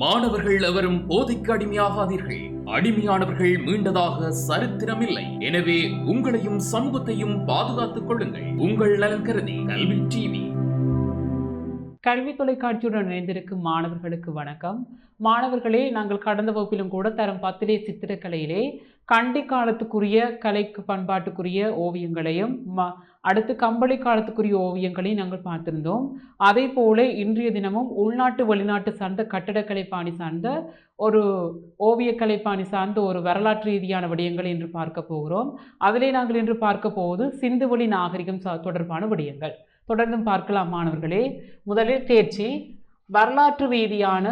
மாணவர்கள் எவரும் போதைக்கு அடிமையாகாதீர்கள். அடிமையானவர்கள் மீண்டதாக சரித்திரமில்லை. எனவே உங்களையும் சமூகத்தையும் பாதுகாத்துக் கொள்ளுங்கள். உங்கள் நலன் கருதி கல்வி டிவி. கல்வி தொலைக்காட்சியுடன் இணைந்திருக்கும் மாணவர்களுக்கு வணக்கம். மாணவர்களே நாங்கள் கடந்த வகுப்பிலும் கூட தரம் பத்திலே சித்திரக்கலையிலே கண்டி காலத்துக்குரிய கலைக்கு பண்பாட்டுக்குரிய ஓவியங்களையும் ம அடுத்து கம்பளி காலத்துக்குரிய ஓவியங்களையும் நாங்கள் பார்த்திருந்தோம். அதே போல இன்றைய தினமும் உள்நாட்டு வெளிநாட்டு சார்ந்த கட்டடக்கலை பாணி சார்ந்த ஒரு ஓவியக்கலை பாணி சார்ந்த ஒரு வரலாற்று ரீதியான விடயங்கள் இன்று பார்க்க போகிறோம். அதிலே நாங்கள் இன்று பார்க்க போவது சிந்துவெளி நாகரிகம் தொடர்பான விடயங்கள். தொடர்ந்தும் பார்க்கலாம் மாணவர்களே. முதலில் தேர்ச்சி. வரலாற்று ரீதியான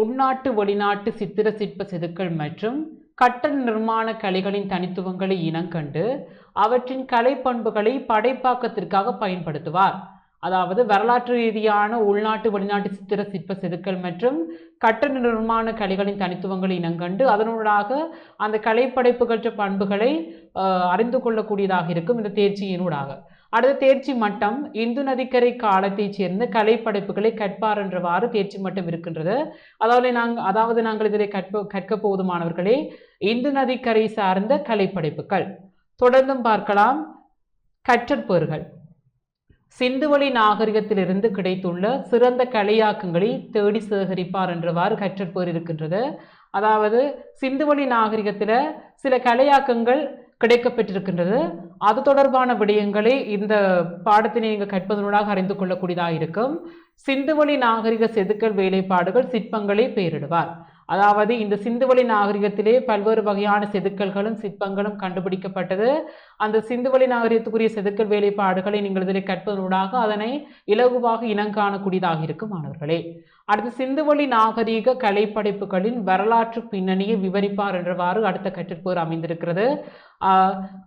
உள்நாட்டு வெளிநாட்டு சித்திர சிற்ப செதுக்கள் மற்றும் கட்டட நிர்மாண கலைகளின் தனித்துவங்களை இனங்கண்டு அவற்றின் கலை பண்புகளை படைப்பாக்கத்திற்காக பயன்படுத்துவார். அதாவது வரலாற்று ரீதியான உள்நாட்டு வெளிநாட்டு சித்திர சிற்ப செதுக்கல் மற்றும் கட்டட நிர்மாண கலைகளின் தனித்துவங்களை இனங்கண்டு அதனூடாக அந்த கலைப்படைப்புகளற்ற பண்புகளை அறிந்து கொள்ளக்கூடியதாக இருக்கும். இந்த தேர்ச்சியினூடாக. அடுத்த தேர்ச்சி மட்டம் இந்து நதிக்கரை காலத்தைச் சேர்ந்த கலைப்படைப்புகளை கற்பார் என்றவாறு தேர்ச்சி மட்டம் இருக்கின்றது. அதாவது நாங்கள் அதாவது நாங்கள் இதில் கற்ப கற்க போதுமானவர்களே இந்து நதிக்கரை சார்ந்த கலைப்படைப்புகள். தொடர்ந்தும் பார்க்கலாம். கற்றற்பேறுகள் சிந்துவெளி நாகரிகத்திலிருந்து கிடைத்துள்ள சிறந்த கலையாக்கங்களை தேடி சேகரிப்பார் என்றவாறு கற்றற்பேர் இருக்கின்றது. அதாவது சிந்துவெளி நாகரிகத்தில் சில கலையாக்கங்கள் கிடைக்கப்பெற்றிருக்கின்றது. அது தொடர்பான விடயங்களை இந்த பாடத்தினை நீங்கள் கற்பதனூடாக அறிந்து கொள்ளக்கூடியதாக இருக்கும். சிந்துவெளி நாகரிக செதுக்கல் வேலைப்பாடுகள் சிற்பங்களை பெயரிடுவார். அதாவது இந்த சிந்துவெளி நாகரிகத்திலே பல்வேறு வகையான செதுக்கல்களும் சிற்பங்களும் கண்டுபிடிக்கப்பட்டது. அந்த சிந்துவெளி நாகரிகத்துக்குரிய செதுக்கல் வேலைப்பாடுகளை நீங்கள் இதில் கற்பதனூடாக அதனை இலகுவாக இனங்காணக்கூடியதாக இருக்கும் மாணவர்களே. அடுத்து சிந்துவெளி நாகரீக கலைப்படைப்புகளின் வரலாற்று பின்னணியை விவரிப்பார் என்றவாறு அடுத்த கற்றிற்போர் அமைந்திருக்கிறது.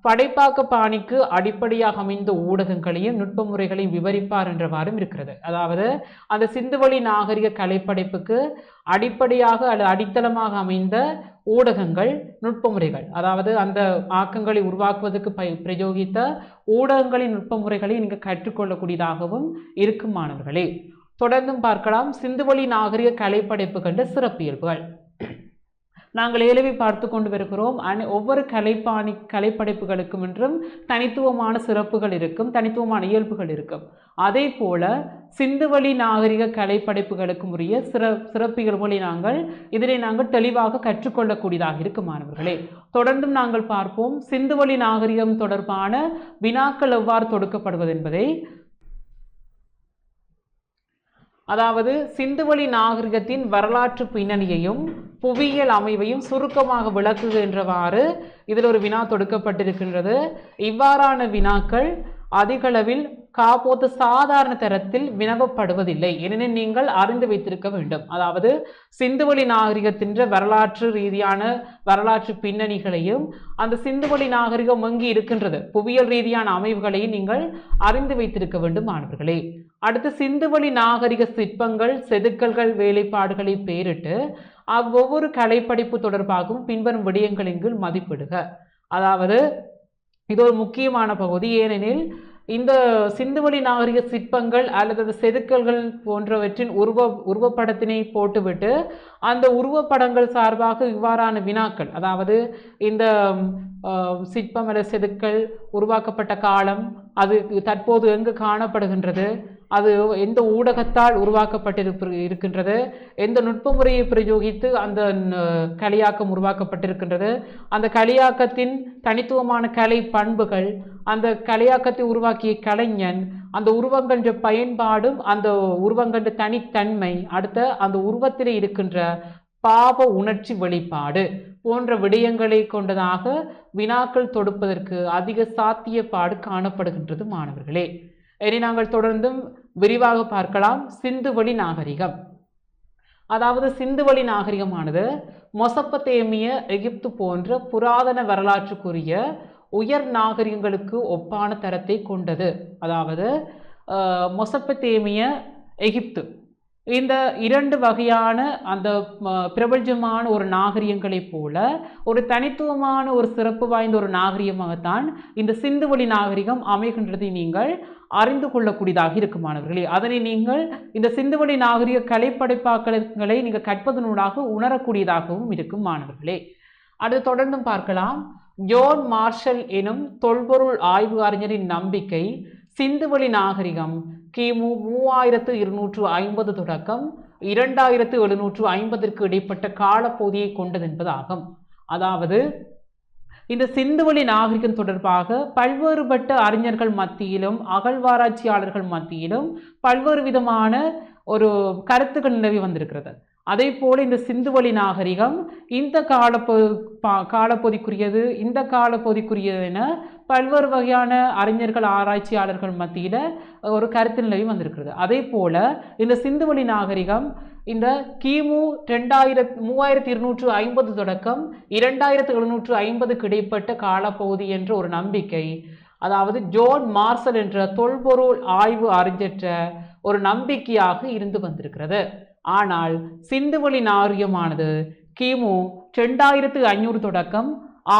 படைப்பாக்க பாணிக்கு அடிப்படையாக அமைந்த ஊடகங்களையும் நுட்ப முறைகளையும் விவரிப்பார் என்றவாறும் இருக்கிறது. அதாவது அந்த சிந்துவெளி நாகரிக கலைப்படைப்புக்கு அடிப்படையாக அல்லது அடித்தளமாக அமைந்த ஊடகங்கள் நுட்ப முறைகள் அதாவது அந்த ஆக்கங்களை உருவாக்குவதற்கு பய பிரயோகித்த ஊடகங்களின் நுட்ப முறைகளை நீங்கள் கற்றுக்கொள்ளக்கூடியதாகவும் இருக்கும் மாணவர்களே. தொடர்ந்தும் பார்க்கலாம். சிந்துவழி நாகரிக கலைப்படைப்பு கண்ட சிறப்பியல்புகள். நாங்கள் ஏலவி பார்த்து கொண்டு வருகிறோம் அனை ஒவ்வொரு கலைப்பாணி கலைப்படைப்புகளுக்கும் என்றும் தனித்துவமான சிறப்புகள் இருக்கும் தனித்துவமான இயல்புகள் இருக்கும். அதே போல சிந்துவழி நாகரிக கலைப்படைப்புகளுக்கும் உரிய சிற சிறப்பியல்புகளை நாங்கள் இதனை நாங்கள் தெளிவாக கற்றுக்கொள்ளக்கூடியதாக இருக்கும் மாணவர்களே. தொடர்ந்தும் நாங்கள் பார்ப்போம். சிந்துவழி நாகரிகம் தொடர்பான வினாக்கள் எவ்வாறு தொடுக்கப்படுவது என்பதை அதாவது சிந்துவெளி நாகரிகத்தின் வரலாற்று பின்னணியையும் புவியியல் அமைவையும் சுருக்கமாக விளக்குகின்றவாறு இதில் ஒரு வினா தொடுக்கப்பட்டிருக்கின்றது. இவ்வாறான வினாக்கள் அதிகளவில் காப்போத்து சாதாரண தரத்தில் வினவப்படுவதில்லை. ஏனெனில் நீங்கள் அறிந்து வைத்திருக்க வேண்டும். அதாவது சிந்துவெளி நாகரிகத்தின் வரலாற்று ரீதியான வரலாற்று பின்னணிகளையும் அந்த சிந்துவெளி நாகரிகம் எங்கு இருக்கின்றது? புவியியல் ரீதியான அமைவுகளையும் நீங்கள் அறிந்து வைத்திருக்க வேண்டும் மாணவர்களே. அடுத்து சிந்துவெளி நாகரிக சிற்பங்கள் செதுக்கல்கள் வேலைப்பாடுகளை பெயரிட்டு அவ்வொவ்வொரு கலைப்படைப்பு தொடர்பாகவும் பின்வரும் விடயங்களின் கீழ் மதிப்பிடுக. அதாவது இது ஒரு முக்கியமான பகுதி. ஏனெனில் இந்த சிந்துவெளி நாகரிக சிற்பங்கள் அல்லது செதுக்கல்கள் போன்றவற்றின் உருவ உருவப்படத்தினை போட்டுவிட்டு அந்த உருவப்படங்கள் சார்பாக இவ்வாறான வினாக்கள் அதாவது இந்த சிற்பம் அல்லது செதுக்கல் உருவாக்கப்பட்ட காலம் அது தற்போது எங்கு காணப்படுகின்றது அது எந்த ஊடகத்தால் உருவாக்கப்பட்டிருப்ப இருக்கின்றது எந்த நுட்ப முறையை பிரயோகித்து அந்த களியாக்கம் உருவாக்கப்பட்டிருக்கின்றது அந்த களியாக்கத்தின் தனித்துவமான கலை பண்புகள் அந்த கலையாக்கத்தை உருவாக்கிய கலைஞன் அந்த உருவங்கன்ற பயன்பாடும் அந்த உருவங்கன்ற தனித்தன்மை அடுத்த அந்த உருவத்தில் இருக்கின்ற பாவ உணர்ச்சி வெளிப்பாடு போன்ற விடயங்களை கொண்டதாக வினாக்கள் தொடுப்பதற்கு அதிக சாத்தியப்பாடு காணப்படுகின்றது மாணவர்களே. இனி நாங்கள் தொடர்ந்தும் விரிவாக பார்க்கலாம். சிந்துவெளி நாகரிகம். அதாவது சிந்துவெளி நாகரிகமானது மொசப்பத்தேமிய எகிப்து போன்ற புராதன வரலாற்றுக்குரிய உயர் நாகரிகங்களுக்கு ஒப்பான தரத்தை கொண்டது. அதாவது மொசப்பத்தேமிய எகிப்து. இந்த இரண்டு வகையான அந்த பிரபஞ்சமான ஒரு நாகரிகங்களைப் போல ஒரு தனித்துவமான ஒரு சிறப்பு வாய்ந்த ஒரு நாகரிகமாகத்தான் இந்த சிந்துவெளி நாகரிகம் அமைகின்றதை நீங்கள் அறிந்து கொள்ளக்கூடியதாக இருக்கும் மாணவர்களே. அதனை நீங்கள் இந்த சிந்துவெளி நாகரிக கலைப்படைப்பாக்கங்களை நீங்கள் கற்பதனூடாக உணரக்கூடியதாகவும் இருக்கும் மாணவர்களே. அடுத்து தொடர்ந்தும் பார்க்கலாம். ஜோன் மார்ஷல் எனும் தொல்பொருள் ஆய்வு அறிஞரின் நம்பிக்கை சிந்துவெளி நாகரிகம் கிமு மூவாயிரத்து இருநூற்று ஐம்பது தொடக்கம் இரண்டாயிரத்து எழுநூற்று ஐம்பதற்கு இடைப்பட்ட காலப்பகுதியை கொண்டது என்பதாகும். அதாவது இந்த சிந்துவெளி நாகரிகம் தொடர்பாக பல்வேறுபட்ட அறிஞர்கள் மத்தியிலும் அகழ்வாராய்ச்சியாளர்கள் மத்தியிலும் பல்வேறு விதமான ஒரு கருத்துக்கள் நிலவி வந்திருக்கிறது. அதே போல் இந்த சிந்துவழி நாகரிகம் இந்த காலப்பொ காலப்பகுதிக்குரியது இந்த காலப்பகுதிக்குரியது என பல்வேறு வகையான அறிஞர்கள் ஆராய்ச்சியாளர்கள் மத்தியில் ஒரு கருத்து நிலவி வந்திருக்கிறது. அதே போல் இந்த சிந்துவழி நாகரிகம் இந்த கிமு ரெண்டாயிரத் மூவாயிரத்தி இருநூற்று ஐம்பது தொடக்கம் இரண்டாயிரத்து எழுநூற்று ஐம்பதுக்கு இடைப்பட்ட காலப்பகுதி என்ற ஒரு நம்பிக்கை அதாவது ஜோன் மார்சல் என்ற தொல்பொருள் ஆய்வு அறிஞற்ற ஒரு நம்பிக்கையாக இருந்து வந்திருக்கிறது. ஆனால் சிந்துவெளி நாகரிகமானது கிமு ரெண்டாயிரத்து ஐநூறு தொடக்கம்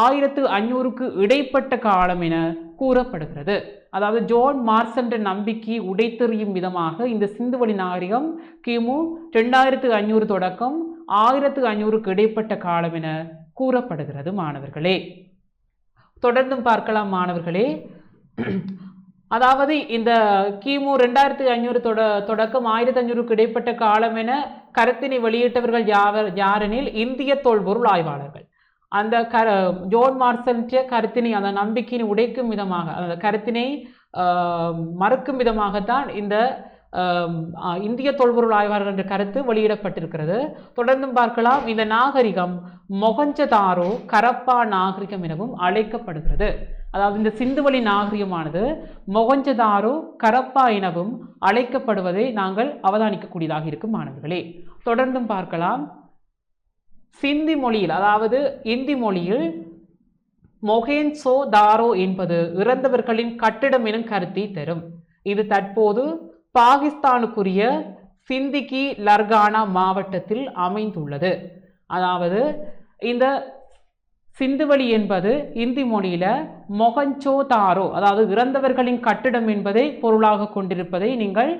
ஆயிரத்து ஐநூறுக்கு இடைப்பட்ட காலம் என கூறப்படுகிறது. அதாவது ஜோன் மார்சன்ற நம்பிக்கை உடைத்தெறியும் விதமாக இந்த சிந்துவெளி நாகரிகம் கிமு ரெண்டாயிரத்து ஐநூறு தொடக்கம் ஆயிரத்து ஐநூறுக்கு இடைப்பட்ட காலம் என கூறப்படுகிறது மாணவர்களே. தொடர்ந்தும் பார்க்கலாம் மாணவர்களே. அதாவது இந்த கிமு ரெண்டாயிரத்தி ஐநூறு தொட தொடக்கம் ஆயிரத்தி ஐநூறுக்கு இடைப்பட்ட காலம் என கருத்தினை வெளியிட்டவர்கள் யாவர் யாரெனில் இந்திய தொல்பொருள் ஆய்வாளர்கள். அந்த கர ஜோன் மார்சன்றிய கருத்தினை அந்த நம்பிக்கையினை உடைக்கும் விதமாக அந்த கருத்தினை மறுக்கும் விதமாகத்தான் இந்த இந்திய தொல்பொருள் ஆய்வாளர் என்ற கருத்து வெளியிடப்பட்டிருக்கிறது. தொடர்ந்தும் பார்க்கலாம். இந்த நாகரிகம் மொகஞ்சதாரோ கரப்பா நாகரிகம் எனவும் அழைக்கப்படுகிறது. அதாவது இந்த சிந்துவெளி நாகரிகமானது மொகஞ்சதாரோ கரப்பா எனவும் அழைக்கப்படுவதை நாங்கள் அவதானிக்கக்கூடியதாக இருக்கும் மாணவர்களே. தொடர்ந்தும் பார்க்கலாம். சிந்தி மொழியில் அதாவது இந்தி மொழியில் மொகேன்சோ தாரோ என்பது இறந்தவர்களின் கட்டிடம் எனும் கருத்தை தரும். இது தற்போது பாகிஸ்தானுக்குரிய சிந்திகி லர்கானா மாவட்டத்தில் அமைந்துள்ளது. அதாவது இந்த சிந்துவெளி என்பது இந்தி மொழியில் மொகஞ்சோ தாரோ அதாவது இறந்தவர்களின் கட்டிடம் என்பதை பொருளாக கொண்டிருப்பதை நீங்கள்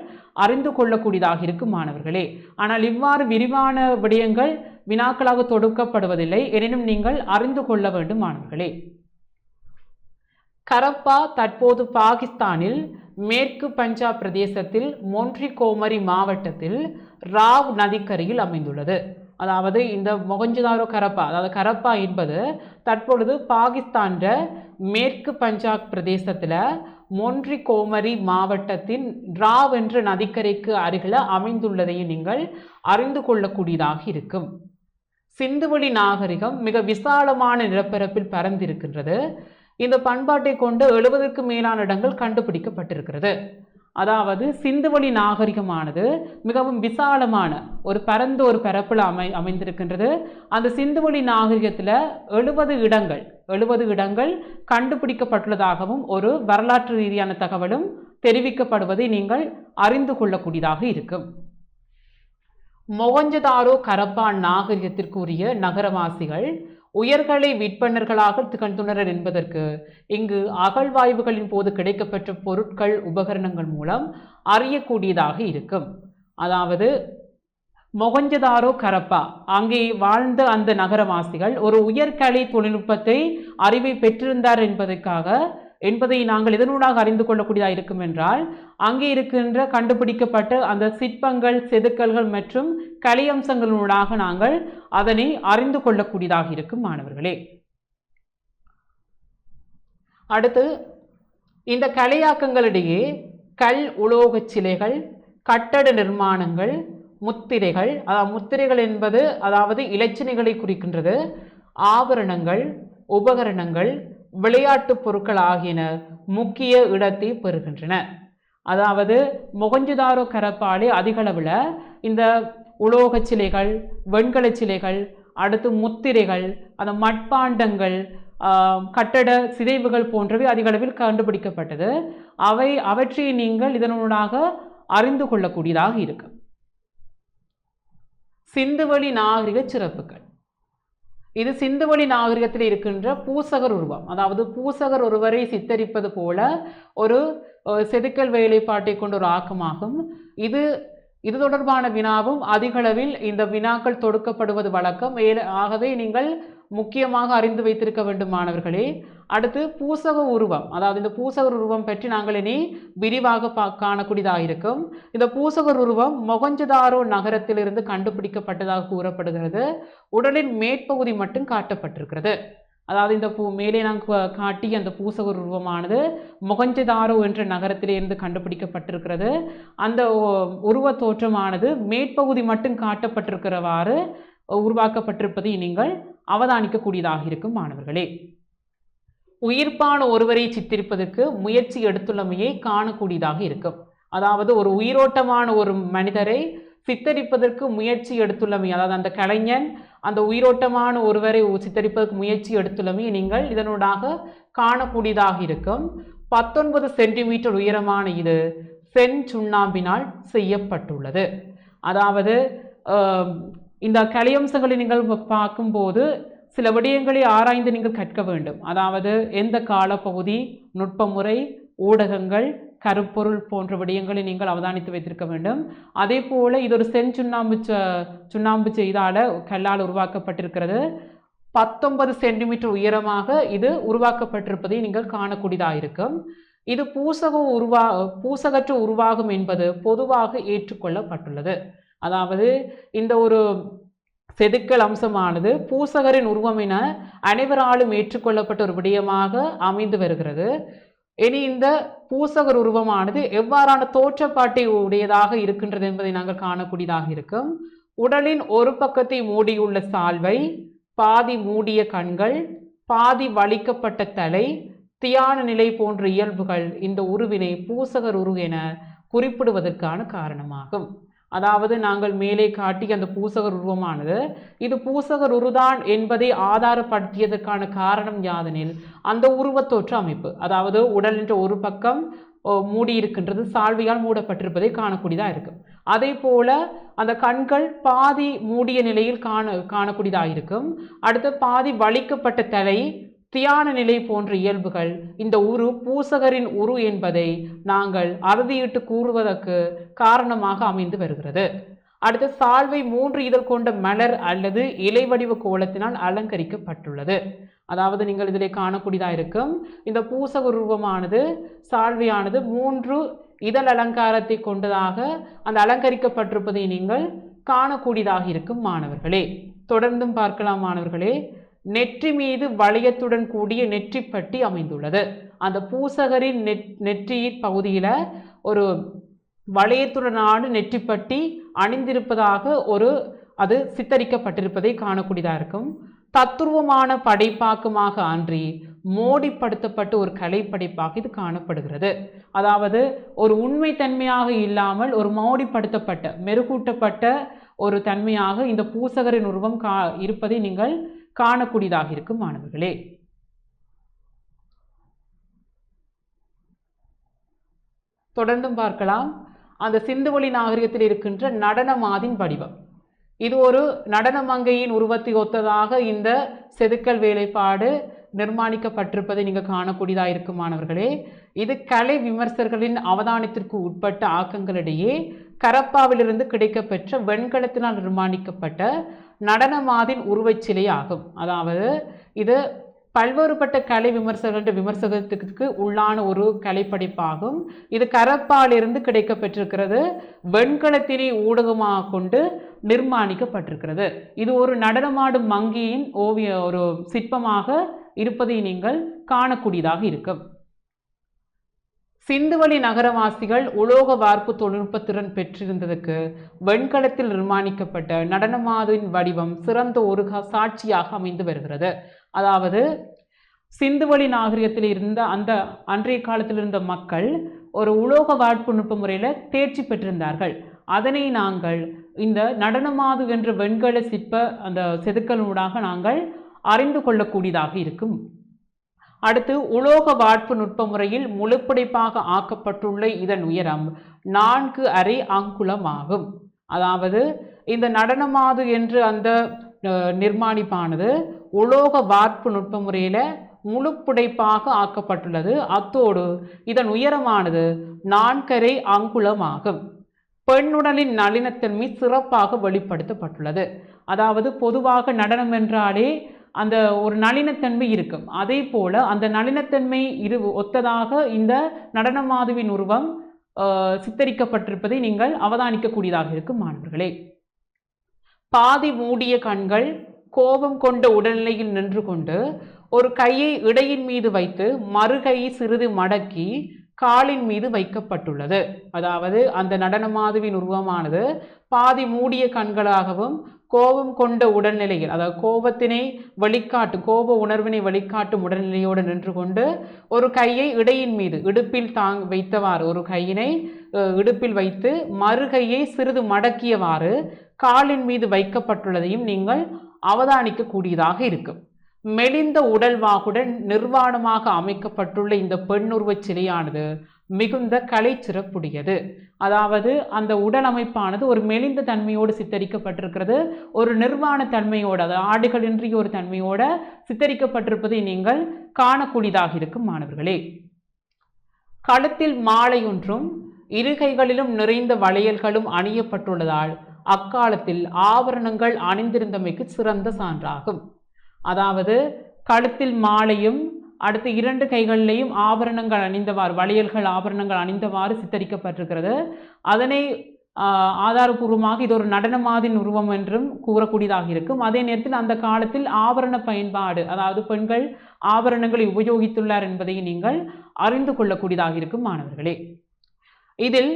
அறிந்து கொள்ளக்கூடியதாக இருக்கும் மாணவர்களே. ஆனால் இவ்வாறு விரிவான விடயங்கள் வினாக்களாக தொடுக்கப்படுவதில்லை எனினும் நீங்கள் அறிந்து கொள்ள வேண்டும் மாணவர்களே. கரப்பா தற்போது பாகிஸ்தானில் மேற்கு பஞ்சாப் பிரதேசத்தில் மொன்ட்ரிகோமரி மாவட்டத்தில் ராவ் நதிக்கரையில் அமைந்துள்ளது. அதாவது இந்த மொகஞ்சதாரோ கரப்பா அதாவது கரப்பா என்பது தற்பொழுது பாகிஸ்தான்ற மேற்கு பஞ்சாப் பிரதேசத்தில் மொன்ட்ரிகோமரி மாவட்டத்தின் ராவ் என்ற நதிக்கரைக்கு அருகில் அமைந்துள்ளதையும் நீங்கள் அறிந்து கொள்ளக்கூடியதாக இருக்கும். சிந்துவெளி நாகரிகம் மிக விசாலமான நிலப்பரப்பில் பரந்திருக்கின்றது. இந்த பண்பாட்டை கொண்டு எழுபதுக்கு மேலான இடங்கள் கண்டுபிடிக்கப்பட்டிருக்கிறது. அதாவது சிந்துவெளி நாகரிகமானது மிகவும் விசாலமான ஒரு பரந்த ஒரு பரப்பில் அமை அமைந்திருக்கின்றது. அந்த சிந்துவெளி நாகரிகத்தில் எழுபது இடங்கள் எழுபது இடங்கள் கண்டுபிடிக்கப்பட்டுள்ளதாகவும் ஒரு வரலாற்று ரீதியான தகவலும் தெரிவிக்கப்படுவதை நீங்கள் அறிந்து கொள்ளக்கூடியதாக இருக்கும். மொகஞ்சதாரோ கரப்பான் நாகரிகத்திற்குரிய நகரவாசிகள் உயர்கலை விற்பனர்களாக திகழ்ந்துள்ளனர் என்பதற்கு இங்கு அகழ்வாய்வுகளின் போது கிடைக்கப்பெற்ற பொருட்கள் உபகரணங்கள் மூலம் அறியக்கூடியதாக இருக்கும். அதாவது மொகஞ்சதாரோ கரப்பா அங்கே வாழ்ந்த அந்த நகரவாசிகள் ஒரு உயர்கலை தொழில்நுட்பத்தை அறிவை பெற்றிருந்தார் என்பதற்காக என்பதை நாங்கள் இதனூடாக அறிந்து கொள்ளக்கூடியதாக இருக்கும் என்றால் அங்கே இருக்கின்ற கண்டுபிடிக்கப்பட்ட அந்த சிற்பங்கள் செதுக்கல்கள் மற்றும் கலையம்சங்களினூடாக நாங்கள் அதனை அறிந்து கொள்ளக்கூடியதாக இருக்கும் மாணவர்களே. அடுத்து இந்த கலையாக்கங்களிடையே கல் உலோகச் சிலைகள் கட்டட நிர்மாணங்கள் முத்திரைகள் அதாவது முத்திரைகள் என்பது அதாவது இலச்சினைகளை குறிக்கின்றது ஆபரணங்கள் உபகரணங்கள் விளையாட்டுப் பொருட்கள் ஆகியன முக்கிய இடத்தை பெறுகின்றன. அதாவது மொகஞ்சுதாரோ கரப்பாலே அதிகளவில் இந்த உலோகச் சிலைகள் வெண்கலச் சிலைகள் அடுத்து முத்திரைகள் அந்த மட்பாண்டங்கள் கட்டட சிதைவுகள் போன்றவை அதிகளவில் கண்டுபிடிக்கப்பட்டது. அவை அவற்றை நீங்கள் இதனூடாக அறிந்து கொள்ளக்கூடியதாக இருக்கும். சிந்துவெளி நாகரிக சிறப்புகள். இது சிந்துவெளி நாகரிகத்தில் இருக்கின்ற பூசகர் உருவம். அதாவது பூசகர் ஒருவரை சித்தரிப்பது போல ஒரு செதுக்கல் வேலைப்பாட்டை கொண்ட ஒரு ஆக்கமாகும். இது இது தொடர்பான வினாவும் அதிகளவில் இந்த வினாக்கள் தொடுக்கப்படுவது வழக்கம். ஆகவே நீங்கள் முக்கியமாக அறிந்து வைத்திருக்க வேண்டும் மாணவர்களே. அடுத்து பூசக உருவம். அதாவது இந்த பூசகர் உருவம் பற்றி நாங்கள் இனி விரிவாக பா காணக்கூடியதாக இருக்கும் இந்த பூசகர் உருவம் மொகஞ்சதாரோ நகரத்திலிருந்து கண்டுபிடிக்கப்பட்டதாக கூறப்படுகிறது. உடலின் மேற்பகுதி மட்டும் காட்டப்பட்டிருக்கிறது. அதாவது இந்த பூ மேலே நான் காட்டி அந்த பூசகர் உருவமானது மொகஞ்சதாரோ என்ற நகரத்திலிருந்து கண்டுபிடிக்கப்பட்டிருக்கிறது. அந்த ஓ- உருவத் தோற்றமானது மேற்பகுதி மட்டும் காட்டப்பட்டிருக்கிறவாறு உருவாக்கப்பட்டிருப்பதை நீங்கள் அவதானிக்கக்கூடியதாக இருக்கும் மாணவர்களே. உயிர்ப்பான ஒருவரை சித்தரிப்பதற்கு முயற்சி எடுத்துள்ளமையை காணக்கூடியதாக இருக்கும். அதாவது ஒரு உயிரோட்டமான ஒரு மனிதரை சித்தரிப்பதற்கு முயற்சி எடுத்துள்ளமை அதாவது அந்த கலைஞன் அந்த உயிரோட்டமான ஒருவரை சித்தரிப்பதற்கு முயற்சி எடுத்துள்ளமை நீங்கள் இதனூடாக காணக்கூடியதாக இருக்கும். பத்தொன்பது சென்டிமீட்டர் உயரமான இது சென் சுண்ணாம்பினால் செய்யப்பட்டுள்ளது. அதாவது இந்த கலையம்சங்களை நீங்கள் பார்க்கும்போது சில விடயங்களை ஆராய்ந்து நீங்கள் கற்க வேண்டும். அதாவது எந்த காலப்பகுதி நுட்பமுறை ஊடகங்கள் கருப்பொருள் போன்ற விடயங்களை நீங்கள் அவதானித்து வைத்திருக்க வேண்டும். அதே போல் இது ஒரு சென் சுண்ணாம்பு ச- சுண்ணாம்பு செய்தால கல்லால் உருவாக்கப்பட்டிருக்கிறது. பத்தொன்பது சென்டிமீட்டர் உயரமாக இது உருவாக்கப்பட்டிருப்பதை நீங்கள் காணக்கூடியதாக இருக்கும் இது பூசகம் உருவா பூசகற்று உருவாகும் என்பது பொதுவாக ஏற்றுக்கொள்ளப்பட்டுள்ளது. அதாவது இந்த ஒரு செதுக்கல் அம்சமானது பூசகரின் உருவம் என அனைவராலும் ஏற்றுக்கொள்ளப்பட்ட ஒரு விடயமாக அமைந்து வருகிறது. இனி இந்த பூசகர் உருவமானது எவ்வாறான தோற்றப்பாட்டை உடையதாக இருக்கின்றது என்பதை நாங்கள் காணக்கூடியதாக இருக்கும். உடலின் ஒரு பக்கத்தை மூடியுள்ள சால்வை பாதி மூடிய கண்கள் பாதி வலிக்கப்பட்ட தலை தியான நிலை போன்ற இயல்புகள் இந்த உருவினை பூசகர் உருவென குறிப்பிடுவதற்கான காரணமாகும். அதாவது நாங்கள் மேலே காட்டிய அந்த பூசகர் உருவமானது இது பூசகர் உருதான் என்பதை ஆதாரப்படுத்தியதற்கான காரணம் யாதெனில் அந்த உருவத்தோற்ற அமைப்பு அதாவது உடல் என்ற ஒரு பக்கம் ஓ, மூடியிருக்கின்றது சால்வையால் மூடப்பட்டிருப்பதை காணக்கூடியதாக இருக்கும் அதே போல அந்த கண்கள் பாதி மூடிய நிலையில் காண காணக்கூடியதாக இருக்கும். அடுத்து பாதி வலிக்கப்பட்ட தலை தியான நிலை போன்ற இயல்புகள் இந்த உரு பூசகரின் உரு என்பதை நாங்கள் அறுதியிட்டு கூறுவதற்கு காரணமாக அமைந்து வருகிறது. அடுத்து சால்வை மூன்று இதழ் கொண்ட மலர் அல்லது இலை வடிவ கோலத்தினால் அலங்கரிக்கப்பட்டுள்ளது. அதாவது நீங்கள் இதிலே காணக்கூடியதாக இருக்கும். இந்த பூசக உருவமானது சால்வையானது மூன்று இதழ் அலங்காரத்தை கொண்டதாக அந்த அலங்கரிக்கப்பட்டிருப்பதை நீங்கள் காணக்கூடியதாக இருக்கும் மாணவர்களே. தொடர்ந்தும் பார்க்கலாம் மாணவர்களே. நெற்றி மீது வளையத்துடன் கூடிய நெற்றிப்பட்டி அமைந்துள்ளது. அந்த பூசகரின் நெட் நெற்றியின் பகுதியில் ஒரு வளையத்துடனான நெற்றிப்பட்டி அணிந்திருப்பதாக ஒரு அது சித்தரிக்கப்பட்டிருப்பதை காணக்கூடியதாக இருக்கும். தத்துருவமான படைப்பாக்கமாக அன்றி மோடிப்படுத்தப்பட்ட ஒரு கலைப்படைப்பாக இது காணப்படுகிறது. அதாவது ஒரு உண்மை தன்மையாக இல்லாமல் ஒரு மோடிப்படுத்தப்பட்ட மெருகூட்டப்பட்ட ஒரு தன்மையாக இந்த பூசகரின் உருவம் கா இருப்பதை நீங்கள் காணக்கூடியதாக இருக்கும் மாணவர்களே. தொடர்ந்தும் பார்க்கலாம். அந்த சிந்துவெளி நாகரிகத்தில் இருக்கின்ற நடனமாதின் வடிவம். இது ஒரு நடனமங்கையின் உருவத்தை ஒத்ததாக இந்த செதுக்கல் வேலைப்பாடு நிர்மாணிக்கப்பட்டிருப்பதை நீங்கள் காணக்கூடியதாக இருக்கும் மாணவர்களே. இது கலை விமர்சகர்களின் அவதானத்திற்கு உட்பட்ட ஆக்கங்களிடையே கரப்பாவிலிருந்து கிடைக்கப்பெற்ற வெண்கலத்தினால் நிர்மாணிக்கப்பட்ட நடனமாதின் உருவச்சிலை ஆகும் அதாவது இது பல்வேறுபட்ட கலை விமர்சகர்கள் விமர்சகத்துக்கு உள்ளான ஒரு கலைப்படைப்பாகும். இது கரப்பாலிருந்து கிடைக்கப்பட்டிருக்கிறது வெண்கலத்தினை ஊடகமாக கொண்டு நிர்மாணிக்கப்பட்டிருக்கிறது. இது ஒரு நடனமாடும் மங்கியின் ஓவிய ஒரு சிற்பமாக இருப்பதை நீங்கள் காணக்கூடியதாக இருக்கும். சிந்துவெளி நகரவாசிகள் உலோக வார்ப்பு தொழில்நுட்பத்துடன் பெற்றிருந்ததுக்கு வெண்கலத்தில் நிர்மாணிக்கப்பட்ட நடனமாதின் வடிவம் சிறந்த ஒரு சாட்சியாக அமைந்து வருகிறது. அதாவது சிந்துவெளி நாகரிகத்தில் இருந்த அந்த அன்றைய காலத்தில் இருந்த மக்கள் ஒரு உலோக வார்ப்பு நுட்ப முறையில் தேர்ச்சி பெற்றிருந்தார்கள். அதனை நாங்கள் இந்த நடனமாது என்ற வெண்கல சிற்ப அந்த செதுக்கலூடாக நாங்கள் அறிந்து கொள்ளக்கூடியதாக இருக்கும். அடுத்து உலோக வார்ப்பு நுட்ப முறையில் முழுப்படைப்பாக ஆக்கப்பட்டுள்ள இதன் உயரம் நான்கு அரை அங்குலம் ஆகும் அதாவது இந்த நடனமாது என்று அந்த நிர்மாணிப்பானது உலோக வார்ப்பு நுட்ப முறையில் முழுப்புடைப்பாக ஆக்கப்பட்டுள்ளது. அத்தோடு இதன் உயரமானது நான்கரை அங்குலமாகும். பெண்ணுடலின் நளினத்தன்மை சிறப்பாக வெளிப்படுத்தப்பட்டுள்ளது. அதாவது பொதுவாக நடனம் என்றாலே அந்த ஒரு நளினத்தன்மை இருக்கும். அதே போல் அந்த நளினத்தன்மை இரு ஒத்ததாக இந்த நடனமாதுவின் உருவம் சித்தரிக்கப்பட்டிருப்பதை நீங்கள் அவதானிக்கக்கூடியதாக இருக்கும் மாணவர்களே. பாதி மூடிய கண்கள் கோபம் கொண்ட உடல்நிலையில் நின்று கொண்டு ஒரு கையை இடையின் மீது வைத்து மறுகையை சிறிது மடக்கி காலின் மீது வைக்கப்பட்டுள்ளது. அதாவது அந்த நடனமாதுவின் உருவமானது பாதி மூடிய கண்களாகவும் கோபம் கொண்ட உடல்நிலையில் அதாவது கோபத்தினை வழிகாட்டு கோப உணர்வினை வழிகாட்டும் உடல்நிலையோடு நின்று கொண்டு ஒரு கையை இடையின் மீது இடுப்பில் தாங் வைத்தவாறு ஒரு கையினை இடுப்பில் வைத்து மறுகையை சிறிது மடக்கியவாறு காலின் மீது வைக்கப்பட்டுள்ளதையும் நீங்கள் அவதானிக்க கூடியதாக இருக்கும். மெலிந்த உடல்வாகுடன் நிர்வாணமாக அமைக்கப்பட்டுள்ள இந்த பெண்ணுருவச் சிலையானது மிகுந்த கலை சிறப்புடையது. அதாவது அந்த உடல் அமைப்பானது ஒரு மெலிந்த தன்மையோடு சித்தரிக்கப்பட்டிருக்கிறது. ஒரு நிர்வாண தன்மையோடு அது ஆடுகளின்றி ஒரு தன்மையோட சித்தரிக்கப்பட்டிருப்பதை நீங்கள் காணக்கூடியதாக இருக்கும் மாணவர்களே. கழுத்தில் மாலை ஒன்றும் இருகைகளிலும் நிறைந்த வளையல்களும் அணியப்பட்டுள்ளதால் அக்காலத்தில் ஆபரணங்கள் அணிந்திருந்தமைக்கு சிறந்த சான்றாகும். அதாவது கழுத்தில் மாலையும் அடுத்து இரண்டு கைகளிலேயும் ஆபரணங்கள் அணிந்தவாறு வளையல்கள் ஆபரணங்கள் அணிந்தவாறு சித்தரிக்கப்பட்டிருக்கிறது. அதனை ஆதாரபூர்வமாக இது ஒரு நடனமாதின் உருவம் என்றும் கூறக்கூடியதாக இருக்கும். அதே நேரத்தில் அந்த காலத்தில் ஆபரண பயன்பாடு அதாவது பெண்கள் ஆபரணங்களை உபயோகித்துள்ளார் என்பதை நீங்கள் அறிந்து கொள்ளக்கூடியதாக இருக்கும் மாணவர்களே. இதில்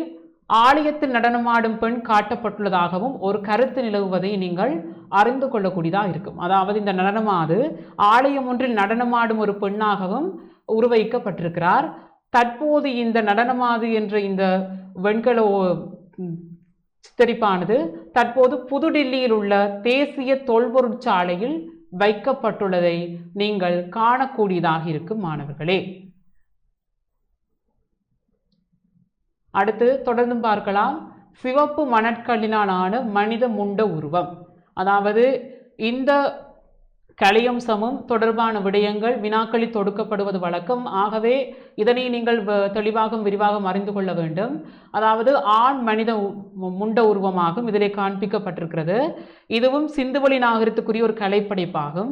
ஆலயத்தில் நடனமாடும் பெண் காட்டப்பட்டுள்ளதாகவும் ஒரு கருத்து நிலவுவதை நீங்கள் அறிந்து கொள்ளக்கூடியதாக இருக்கும். அதாவது இந்த நடனமாது ஆலயம் ஒன்றில் நடனமாடும் ஒரு பெண்ணாகவும் உருவகிக்கப்பட்டிருக்கிறார். தற்போது இந்த நடனமாது என்ற இந்த வெண்கல சித்தரிப்பானது தற்போது புதுடில்லியில் உள்ள தேசிய தொல்பொருட்சாலையில் வைக்கப்பட்டுள்ளதை நீங்கள் காணக்கூடியதாக இருக்கும் மாணவர்களே. அடுத்து தொடர்ந்து பார்க்கலாம். சிவப்பு மணற்கல்லினாலான மனித முண்ட உருவம். அதாவது இந்த கலையம்சமும் தொடர்பான விடயங்கள் வினாக்களில் தொடுக்கப்படுவது வழக்கம். ஆகவே இதனை நீங்கள் வ- தெளிவாகவும் விரிவாகவும் அறிந்து கொள்ள வேண்டும். அதாவது ஆண் மனித உ- முண்ட உருவமாகும். இதிலே காண்பிக்கப்பட்டிருக்கிறது. இதுவும் சிந்துவெளி நாகரத்துக்குரிய ஒரு கலைப்படைப்பாகும்.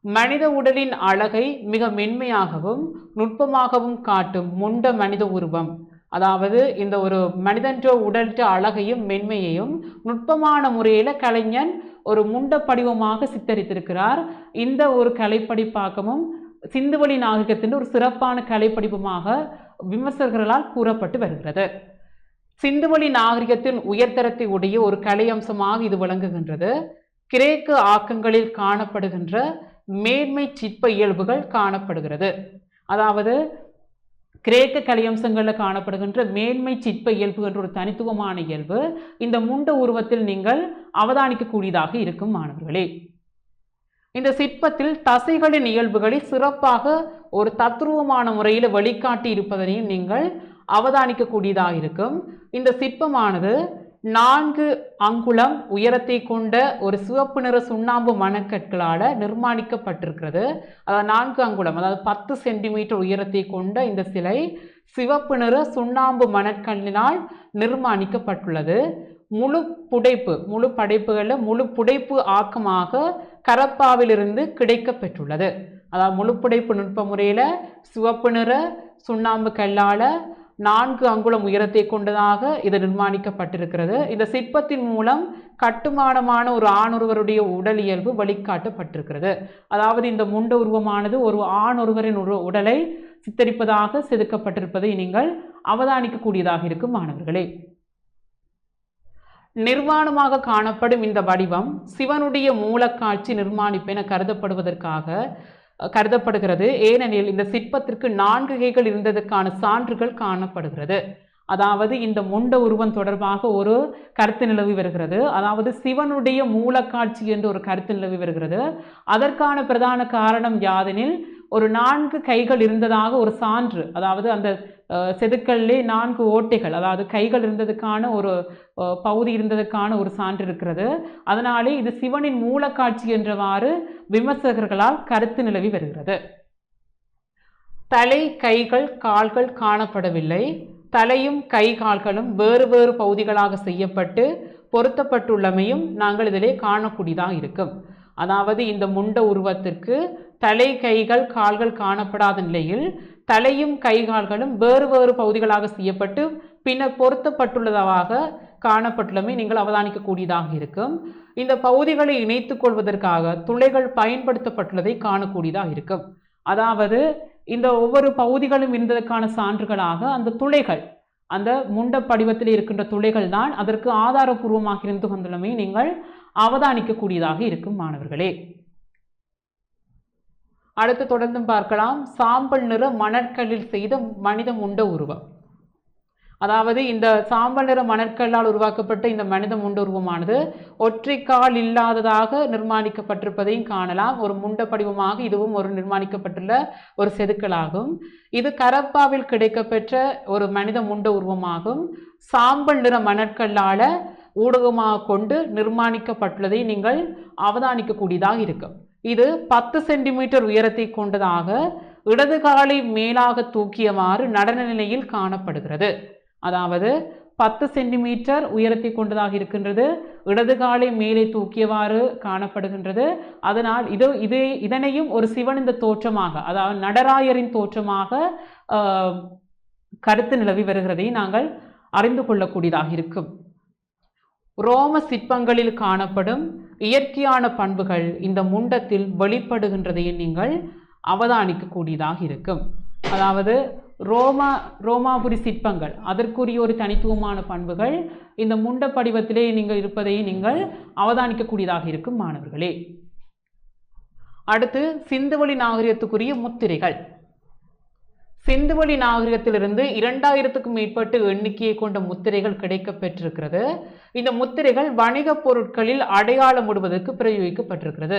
மனித உடலின் அழகை மிக மென்மையாகவும் நுட்பமாகவும் காட்டும் முண்ட மனித உருவம். அதாவது இந்த ஒரு மனிதன்ற உடல்ற அழகையும் மென்மையையும் நுட்பமான முறையில் கலைஞன் ஒரு முண்ட படிவமாக சித்தரித்திருக்கிறார். இந்த ஒரு கலைப்படிப்பாக்கமும் சிந்துவெளி நாகரிகத்தின் ஒரு சிறப்பான கலைப்படிப்புமாக விமர்சகர்களால் கூறப்பட்டு வருகிறது. சிந்துவெளி நாகரிகத்தின் உயர்தரத்தை உடைய ஒரு கலை அம்சமாக இது விளங்குகின்றது. கிரேக்க ஆக்கங்களில் காணப்படுகின்ற மேன்மை சிற்ப இயல்புகள் காணப்படுகிறது. அதாவது கிரேக்க கலையம்சங்களில் காணப்படுகின்ற மேன்மை சிற்ப இயல்பு என்ற ஒரு தனித்துவமான இயல்பு இந்த முண்ட உருவத்தில் நீங்கள் அவதானிக்கக்கூடியதாக இருக்கும் மாணவர்களே. இந்த சிற்பத்தில் தசைகளின் இயல்புகளை சிறப்பாக ஒரு தத்ரூபமான முறையில் வெளிக்காட்டி இருப்பதனையும் நீங்கள் அவதானிக்கக்கூடியதாக இருக்கும். இந்த சிற்பமானது நான்கு அங்குலம் உயரத்தை கொண்ட ஒரு சிவப்பு நிற சுண்ணாம்பு மணக்கற்களால் நிர்மாணிக்கப்பட்டிருக்கிறது. அதாவது நான்கு அங்குலம் அதாவது பத்து சென்டிமீட்டர் உயரத்தை கொண்ட இந்த சிலை சிவப்பு நிற சுண்ணாம்பு மணக்கல்லினால் நிர்மாணிக்கப்பட்டுள்ளது. முழு புடைப்பு முழு படைப்புகளில் முழு புடைப்பு ஆக்கமாக கரப்பாவிலிருந்து கிடைக்க பெற்றுள்ளது அதாவது முழு புடைப்பு நுட்ப முறையில் சிவப்பு நிற சுண்ணாம்பு கல்லால் நான்கு அங்குலம் உயரத்தை கொண்டதாக இது நிர்மாணிக்கப்பட்டிருக்கிறது. இந்த சிற்பத்தின் மூலம் கட்டுமானமான ஒரு ஆணொருவருடைய உடல் இயல்பு வழிகாட்டப்பட்டிருக்கிறது. அதாவது இந்த முண்ட உருவமானது ஒரு ஆண் ஒருவரின் உடலை சித்தரிப்பதாக செதுக்கப்பட்டிருப்பதை நீங்கள் அவதானிக்கக்கூடியதாக இருக்கும் மாணவர்களே. நிர்வாணமாக காணப்படும் இந்த வடிவம் சிவனுடைய மூலக்காட்சி நிர்மாணிப்பு என கருதப்படுவதற்காக கருதப்படுகிறது. ஏனெனில் இந்த சிற்பத்திற்கு நான்கு கைகள் இருந்ததற்கான சான்றுகள் காணப்படுகிறது. அதாவது இந்த முண்ட உருவம் தொடர்பாக ஒரு கருத்து நிலவி வருகிறது. அதாவது சிவனுடைய மூலக்காட்சி என்று ஒரு கருத்து நிலவி வருகிறது. அதற்கான பிரதான காரணம் யாதெனில் ஒரு நான்கு கைகள் இருந்ததாக ஒரு சான்று அதாவது அந்த செதுக்கல்லே நான்கு ஓட்டைகள் அதாவது கைகள் இருந்ததுக்கான ஒரு பகுதி இருந்ததுக்கான ஒரு சான்று இருக்கிறது. அதனாலே இது சிவனின் மூலக்காட்சி என்றவாறு விமர்சகர்களால் கருத்து நிலவி வருகிறது. தலை கைகள் கால்கள் காணப்படவில்லை. தலையும் கை கால்களும் வேறு வேறு பகுதிகளாக செய்யப்பட்டு பொருத்தப்பட்டுள்ளமையும் நாங்கள் இதிலே காணக்கூடியதாக இருக்கும். அதாவது இந்த முண்ட உருவத்திற்கு தலை கைகள் கால்கள் காணப்படாத நிலையில் தலையும் கை கால்களும் வேறு வேறு பகுதிகளாக செய்யப்பட்டு பின்னர் பொருத்தப்பட்டுள்ளதாக காணப்பட்டுள்ளமை நீங்கள் அவதானிக்கக்கூடியதாக இருக்கும். இந்த பகுதிகளை இணைத்துக் கொள்வதற்காக துளைகள் பயன்படுத்தப்பட்டுள்ளதை காணக்கூடியதாக இருக்கும். அதாவது இந்த ஒவ்வொரு பகுதிகளும் இருந்ததற்கான சான்றுகளாக அந்த துளைகள் அந்த முண்ட படிவத்தில் இருக்கின்ற துளைகள் தான் அதற்கு ஆதாரபூர்வமாக இருந்து வந்துள்ளமை நீங்கள் அவதானிக்கக்கூடியதாக இருக்கும் மாணவர்களே. அடுத்து தொடர்ந்து பார்க்கலாம். சாம்பல் நிற மணற்கல்லில் செய்த மனித முண்ட உருவம். அதாவது இந்த சாம்பல் நிற மணற்கல்லால் உருவாக்கப்பட்ட இந்த மனித முண்ட உருவமானது ஒற்றை கால் இல்லாததாக நிர்மாணிக்கப்பட்டிருப்பதையும் காணலாம். ஒரு முண்ட படிவமாக இதுவும் ஒரு நிர்மாணிக்கப்பட்டுள்ள ஒரு செதுக்கலாகும். இது கரப்பாவில் கிடைக்கப்பெற்ற ஒரு மனித முண்ட உருவமாகும். சாம்பல் நிற மணற்கல்லால் ஊடகமாக கொண்டு நிர்மாணிக்கப்பட்டுள்ளதை நீங்கள் அவதானிக்கக்கூடியதாக இருக்கும். இது பத்து சென்டிமீட்டர் உயரத்தை கொண்டதாக இடது காலை மேலாக தூக்கியவாறு நடன நிலையில் காணப்படுகிறது. அதாவது பத்து சென்டிமீட்டர் உயரத்தை கொண்டதாக இருக்கின்றது இடது காலை மேலே தூக்கியவாறு காணப்படுகின்றது. அதனால் இது இதே இதனையும் ஒரு சிவனிந்த தோற்றமாக அதாவது நடராயரின் தோற்றமாக கருத்து நிலவி வருகிறதை நாங்கள் அறிந்து கொள்ளக்கூடியதாக இருக்கும். ரோம சிற்பங்களில் காணப்படும் இயற்கையான பண்புகள் இந்த முண்டத்தில் வெளிப்படுகின்றதையும் நீங்கள் அவதானிக்கக்கூடியதாக இருக்கும். அதாவது ரோமா ரோமாபுரி சிற்பங்கள் அதற்குரிய ஒரு தனித்துவமான பண்புகள் இந்த முண்ட படிவத்திலே நீங்கள் இருப்பதை நீங்கள் அவதானிக்கக்கூடியதாக இருக்கும் மாணவர்களே. அடுத்து சிந்துவெளி நாகரிகத்துக்குரிய முத்திரைகள். சிந்துவெளி நாகரிகத்திலிருந்து இரண்டாயிரத்துக்கும் மேற்பட்ட எண்ணிக்கையை கொண்ட முத்திரைகள் கிடைக்க பெற்றிருக்கிறது இந்த முத்திரைகள் வணிகப் பொருட்களில் அடையாளம் விடுவதற்கு பிரயோகிக்கப்பட்டிருக்கிறது.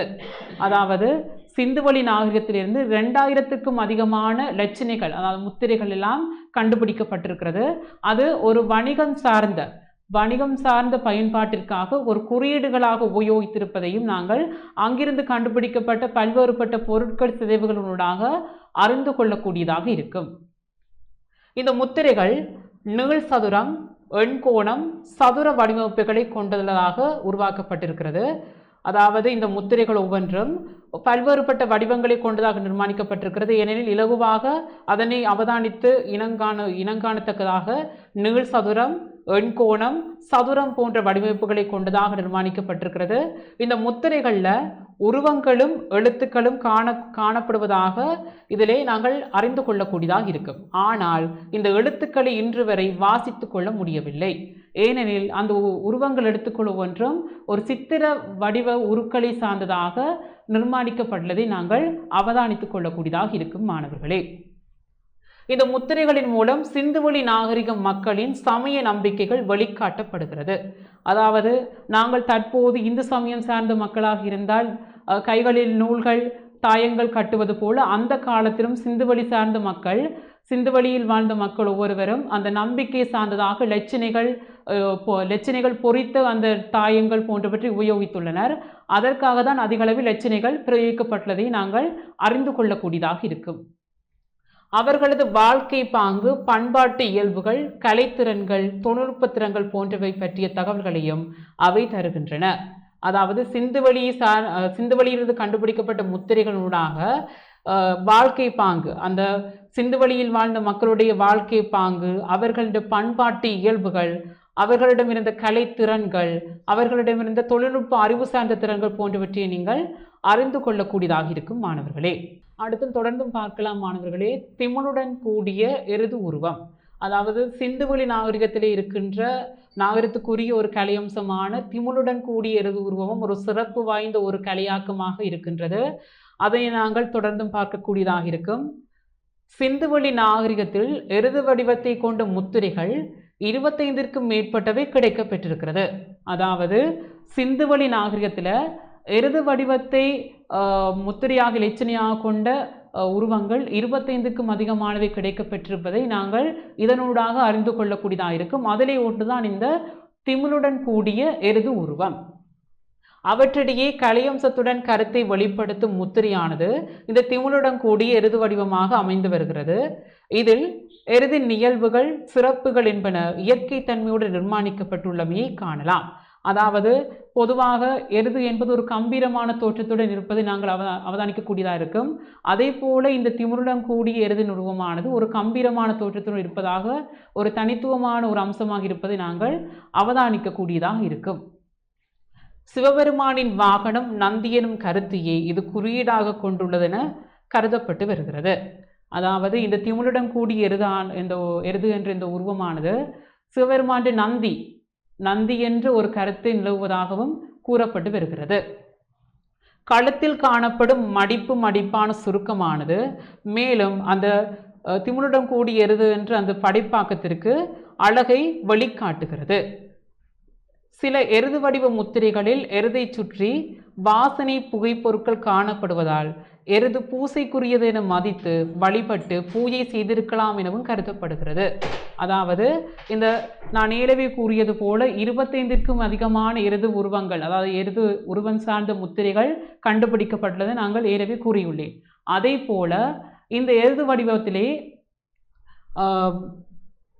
அதாவது சிந்துவெளி நாகரிகத்திலிருந்து ரெண்டாயிரத்துக்கும் அதிகமான லட்சணைகள் அதாவது முத்திரைகள் எல்லாம் கண்டுபிடிக்கப்பட்டிருக்கிறது. அது ஒரு வணிகம் சார்ந்த வணிகம் சார்ந்த பயன்பாட்டிற்காக ஒரு குறியீடுகளாக உபயோகித்திருப்பதையும் நாங்கள் அங்கிருந்து கண்டுபிடிக்கப்பட்ட பல்வேறுபட்ட பொருட்கள் சிதைவுகளூடாக அறிந்து கொள்ளக்கூடியதாக இருக்கும். இந்த முத்திரைகள் நீள் சதுரம் எண்கோணம் சதுர வடிவமைப்புகளை கொண்டுள்ளதாக உருவாக்கப்பட்டிருக்கிறது. அதாவது இந்த முத்திரைகள் ஒவ்வொன்றும் பல்வேறுபட்ட வடிவங்களை கொண்டதாக நிர்மாணிக்கப்பட்டிருக்கிறது. ஏனெனில் இலகுவாக அதனை அவதானித்து இனங்காண இனங்காணத்தக்கதாக நீள் சதுரம் எண்கோணம் சதுரம் போன்ற வடிவமைப்புகளை கொண்டதாக நிர்மாணிக்கப்பட்டிருக்கிறது. இந்த முத்திரைகளில் உருவங்களும் எழுத்துக்களும் காண காணப்படுவதாக இதிலே நாங்கள் அறிந்து கொள்ளக்கூடியதாக இருக்கும். ஆனால் இந்த எழுத்துக்களை இன்று வரை வாசித்து கொள்ள முடியவில்லை. ஏனெனில் அந்த உ- உருவங்கள் எடுத்துக்கொள்ள ஒன்றும் ஒரு சித்திர வடிவ உருக்களை சார்ந்ததாக நிர்மாணிக்கப்பட்டுள்ளதை நாங்கள் அவதானித்துக் கொள்ளக்கூடியதாக இருக்கும் மாணவர்களே. இந்த முத்திரைகளின் மூலம் சிந்துவெளி நாகரிக மக்களின் சமய நம்பிக்கைகள் வெளிக்காட்டப்படுகிறது. அதாவது நாங்கள் தற்போது இந்து சமயம் சார்ந்த மக்களாக இருந்தால் கைகளில் நூல்கள் தாயங்கள் கட்டுவது போல அந்த காலத்திலும் சிந்துவெளி சார்ந்த மக்கள் சிந்துவெளியில் வாழ்ந்த மக்கள் ஒவ்வொருவரும் அந்த நம்பிக்கை சார்ந்ததாக லட்சணைகள் பொ- லட்சணைகள் பொறித்த அந்த தாயங்கள் போன்றவற்றை உபயோகித்துள்ளனர். அதற்காக தான் அதிகளவில் லட்சணைகள் பிரயோகிக்கப்பட்டுள்ளதை நாங்கள் அறிந்து கொள்ளக்கூடியதாக இருக்கும். அவர்களது வாழ்க்கை பாங்கு பண்பாட்டு இயல்புகள் கலைத்திறன்கள் தொழில்நுட்ப திறன்கள் போன்றவை பற்றிய தகவல்களையும் அவை தருகின்றன. அதாவது சிந்துவெளி சார் அஹ், சிந்துவெளியிலிருந்து கண்டுபிடிக்கப்பட்ட முத்திரைகளூடாக வாழ்க்கை பாங்கு அந்த சிந்துவெளியில் வாழ்ந்த மக்களுடைய வாழ்க்கை பாங்கு அவர்களின் பண்பாட்டு இயல்புகள் அவர்களிடமிருந்த கலைத்திறன்கள் அவர்களிடமிருந்த தொழில்நுட்ப அறிவு சார்ந்த திறன்கள் போன்றவற்றை நீங்கள் அறிந்து கொள்ளக்கூடியதாக இருக்கும் மாணவர்களே. அடுத்து தொடர்ந்தும் பார்க்கலாம் மாணவர்களே திமிழுடன் கூடிய எருது உருவம். அதாவது சிந்துவெளி நாகரிகத்திலே இருக்கின்ற நாகரிகத்துக்குரிய ஒரு கலையம்சமான திமிழுடன் கூடிய எருது உருவமும் ஒரு சிறப்பு வாய்ந்த ஒரு கலையாக்கமாக இருக்கின்றது. அதை நாங்கள் தொடர்ந்தும் பார்க்கக்கூடியதாக இருக்கும். சிந்துவெளி நாகரிகத்தில் எருது வடிவத்தை கொண்ட முத்திரைகள் இருபத்தைந்திற்கும் மேற்பட்டவை கிடைக்க பெற்றிருக்கிறது அதாவது சிந்துவெளி நாகரிகத்தில் எருது வடிவத்தை முத்திரையாக இலச்சனையாக கொண்ட உருவங்கள் இருபத்தைந்துக்கும் அதிகமானவை கிடைக்கப்பெற்றிருப்பதை நாங்கள் இதனூடாக அறிந்து கொள்ளக்கூடியதாக இருக்கும். அதிலே ஒன்றுதான் இந்த திமிழுடன் கூடிய எருது உருவம். அவற்றிடையே கலையம்சத்துடன் கருத்தை வெளிப்படுத்தும் முத்திரையானது இந்த திமிழுடன் கூடிய எருது வடிவமாக அமைந்து வருகிறது. இதில் எருதின் நிகழ்வுகள் சிறப்புகள் என்பன இயற்கை தன்மையோடு நிர்மாணிக்கப்பட்டுள்ளமையை காணலாம். அதாவது பொதுவாக எருது என்பது ஒரு கம்பீரமான தோற்றத்துடன் இருப்பதை நாங்கள் அவ அவதானிக்கக்கூடியதாக இருக்கும். அதே போல இந்த திமிருடன் கூடிய எருதின் உருவமானது ஒரு கம்பீரமான தோற்றத்துடன் இருப்பதாக ஒரு தனித்துவமான ஒரு அம்சமாக இருப்பதை நாங்கள் அவதானிக்கக்கூடியதாக இருக்கும். சிவபெருமானின் வாகனம் நந்தி எனும் கருத்தையே இது குறியீடாக கொண்டுள்ளதென கருதப்பட்டு வருகிறது. அதாவது இந்த திமிழுடன் கூடிய எருதான் இந்த எருது என்ற இந்த உருவமானது சிவபெருமானின் நந்தி நந்தி என்று ஒரு கருத்தை நிலவுவதாகவும் கூறப்பட்டு வருகிறது. கழுத்தில் காணப்படும் மடிப்பு மடிப்பான சுருக்கமானது மேலும் அந்த அஹ், திமிழுடன் கூடிய என்ற அந்த படைப்பாக்கத்திற்கு அழகை வெளிக்காட்டுகிறது. சில எருது வடிவ முத்திரைகளில் எருதை சுற்றி வாசனை புகைப்பொருட்கள் காணப்படுவதால் எருது பூசைக்குரியது என மதித்து வழிபட்டு பூஜை செய்திருக்கலாம் எனவும் கருதப்படுகிறது. அதாவது இந்த நான் ஏலவே கூறியது போல இருபத்தைந்திற்கும் அதிகமான எருது உருவங்கள் அதாவது எருது உருவம் சார்ந்த முத்திரைகள் கண்டுபிடிக்கப்பட்டுள்ளதை நாங்கள் ஏலவே கூறியுள்ளேன். அதே போல இந்த எருது வடிவத்திலே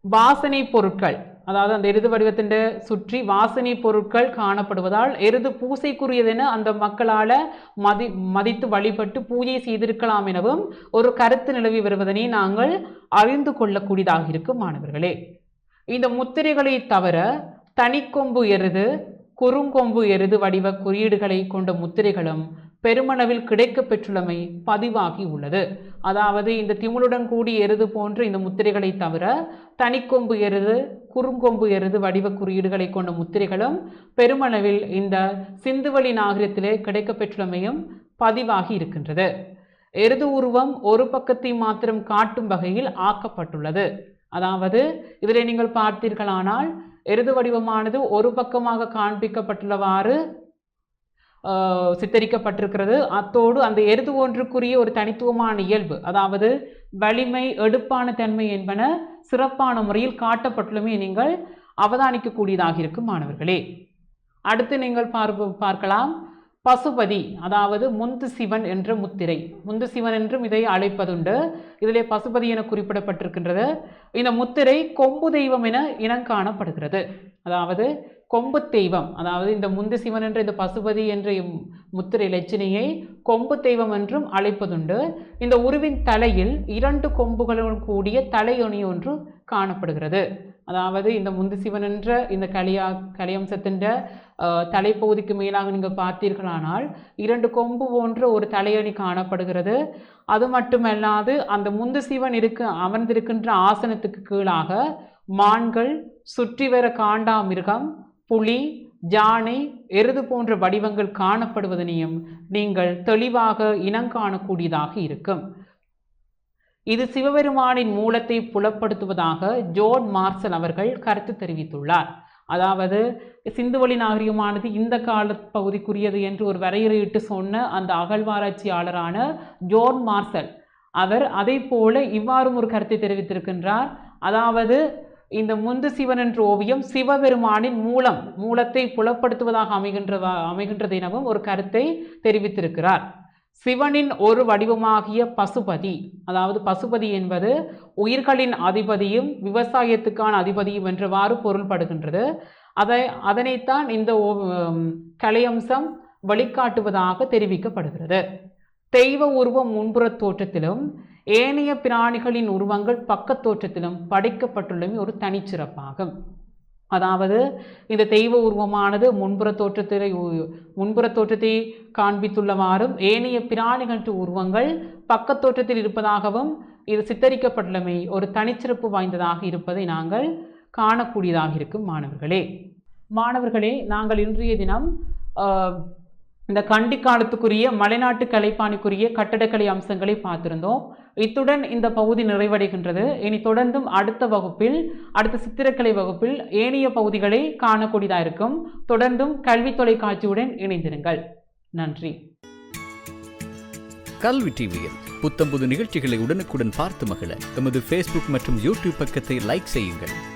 வாசனை பொருட்கள் அதாவது அந்த எருது வடிவத்தின் சுற்றி வாசனை பொருட்கள் காணப்படுவதால் எருது பூசைக்குரியதென அந்த மக்களால் மதி மதித்து வழிபட்டு பூஜை செய்திருக்கலாம் எனவும் ஒரு கருத்து நிலவி வருவதனை நாங்கள் அறிந்து கொள்ளக்கூடியதாக இருக்கும் மாணவர்களே. இந்த முத்திரைகளை தவிர தனிக்கொம்பு எருது குறுங்கொம்பு எருது வடிவ குறியீடுகளை கொண்ட முத்திரைகளும் பெருமளவில் கிடைக்க பெற்றுள்ளமை பதிவாகி உள்ளது. அதாவது இந்த திமிழுடன் கூடிய எருது போன்ற இந்த முத்திரைகளை தவிர தனிக்கொம்பு எருது குறுங்கொம்பு எருது வடிவ குறியீடுகளை கொண்ட முத்திரைகளும் பெருமளவில் இந்த சிந்துவழி நாகரிகத்திலே கிடைக்க பெற்றுள்ளமையும் பதிவாகி இருக்கின்றது. எருது உருவம் ஒரு பக்கத்தை மாத்திரம் காட்டும் வகையில் ஆக்கப்பட்டுள்ளது. அதாவது இதில் நீங்கள் பார்த்தீர்களானால் எருது வடிவமானது ஒரு பக்கமாக காண்பிக்கப்பட்டுள்ளவாறு சித்தரிக்கப்பட்டிருக்கிறது. அத்தோடு அந்த எருது ஒன்றுக்குரிய ஒரு தனித்துவமான இயல்பு அதாவது வலிமை எடுப்பான தன்மை என்பன சிறப்பான முறையில் காட்டப்பட்டுள்ளமே நீங்கள் அவதானிக்கக்கூடியதாக இருக்கும் மாணவர்களே. அடுத்து நீங்கள் பார்க்க பார்க்கலாம். பசுபதி அதாவது முந்து சிவன் என்ற முத்திரை. முந்து சிவன் என்றும் இதை அழைப்பதுண்டு. இதிலே பசுபதி என குறிப்பிடப்பட்டிருக்கின்றது. இந்த முத்திரை கொம்பு தெய்வம் என இனம் காணப்படுகிறது. அதாவது கொம்பு தெய்வம். அதாவது இந்த முந்து சிவன் என்ற இந்த பசுபதி என்ற இம் முத்திரை லட்சணியை கொம்பு தெய்வம் என்றும் அழைப்பதுண்டு. இந்த உருவின் தலையில் இரண்டு கொம்புகளுடன் கூடிய தலையொணி ஒன்று காணப்படுகிறது. அதாவது இந்த முந்து சிவன் என்ற இந்த கலியா கலியம்சத்தின் தலைப்பகுதிக்கு மேலாக நீங்கள் பார்த்தீர்களானால் இரண்டு கொம்பு போன்ற ஒரு தலையணி காணப்படுகிறது. அது மட்டுமல்லாது அந்த முந்து சிவன் இருக்கு அமர்ந்திருக்கின்ற ஆசனத்துக்கு கீழாக மான்கள் சுற்றி வர காண்டாமிருகம் புலி ஜானை எருது போன்ற வடிவங்கள் காணப்படுவதனையும் நீங்கள் தெளிவாக இனங்காணக்கூடியதாக இருக்கும். இது சிவபெருமானின் மூலத்தை புலப்படுத்துவதாக ஜோன் மார்சல் அவர்கள் கருத்து தெரிவித்துள்ளார். அதாவது சிந்துவெளி நாகரிகமானது இந்த கால பகுதிக்குரியது என்று ஒரு வரையறையிட்டு சொன்ன அந்த அகழ்வாராய்ச்சியாளரான ஜோன் மார்சல் அவர் அதை போல இவ்வாறும் ஒரு கருத்தை தெரிவித்திருக்கின்றார். அதாவது இந்த முந்து சிவன் என்ற ஓவியம் சிவபெருமானின் மூலம் மூலத்தை புலப்படுத்துவதாக அமைகின்றதா அமைகின்றது எனவும் ஒரு கருத்தை தெரிவித்திருக்கிறார். சிவனின் ஒரு வடிவமாகிய பசுபதி அதாவது பசுபதி என்பது உயிர்களின் அதிபதியும் விவசாயத்துக்கான அதிபதியும் என்றவாறு பொருள்படுகின்றது. அதை அதனைத்தான் இந்த ஓ- கலையம்சம் வழிகாட்டுவதாக தெரிவிக்கப்படுகிறது. தெய்வ உருவம் முன்புற தோற்றத்திலும் ஏனைய பிராணிகளின் உருவங்கள் பக்கத் தோற்றத்திலும் படைக்கப்பட்டுள்ளமை ஒரு தனிச்சிறப்பாகும். அதாவது இந்த தெய்வ உருவமானது முன்புற தோற்றத்தை முன்புற தோற்றத்தை காண்பித்துள்ளவாறும் ஏனைய பிராணிகளின் உருவங்கள் பக்கத்தோற்றத்தில் இருப்பதாகவும் இது சித்தரிக்கப்பட்டுள்ளமை ஒரு தனிச்சிறப்பு வாய்ந்ததாக இருப்பதை நாங்கள் காணக்கூடியதாக இருக்கும் மாணவர்களே. மாணவர்களே நாங்கள் இன்றைய தினம் இந்த கண்டி காலத்துக்குரிய மலைநாட்டு கலைப்பாணிக்குரிய கட்டடக்கலை அம்சங்களை பார்த்திருந்தோம். இத்துடன் இந்த பகுதி நிறைவடைகின்றது. இனி தொடர்ந்தும் அடுத்த வகுப்பில் அடுத்த சித்திரக்கலை வகுப்பில் ஏனைய பகுதிகளை காணக்கூடியதாக இருக்கும். தொடர்ந்தும் கல்வி தொலைக்காட்சியுடன் இணைந்திருங்கள். நன்றி. கல்வி டிவியில் புத்தம்புது நிகழ்ச்சிகளை உடனுக்குடன் பார்த்து மகிழ எமது ஃபேஸ்புக் மற்றும் யூடியூப் பக்கத்தை லைக் செய்யுங்கள்.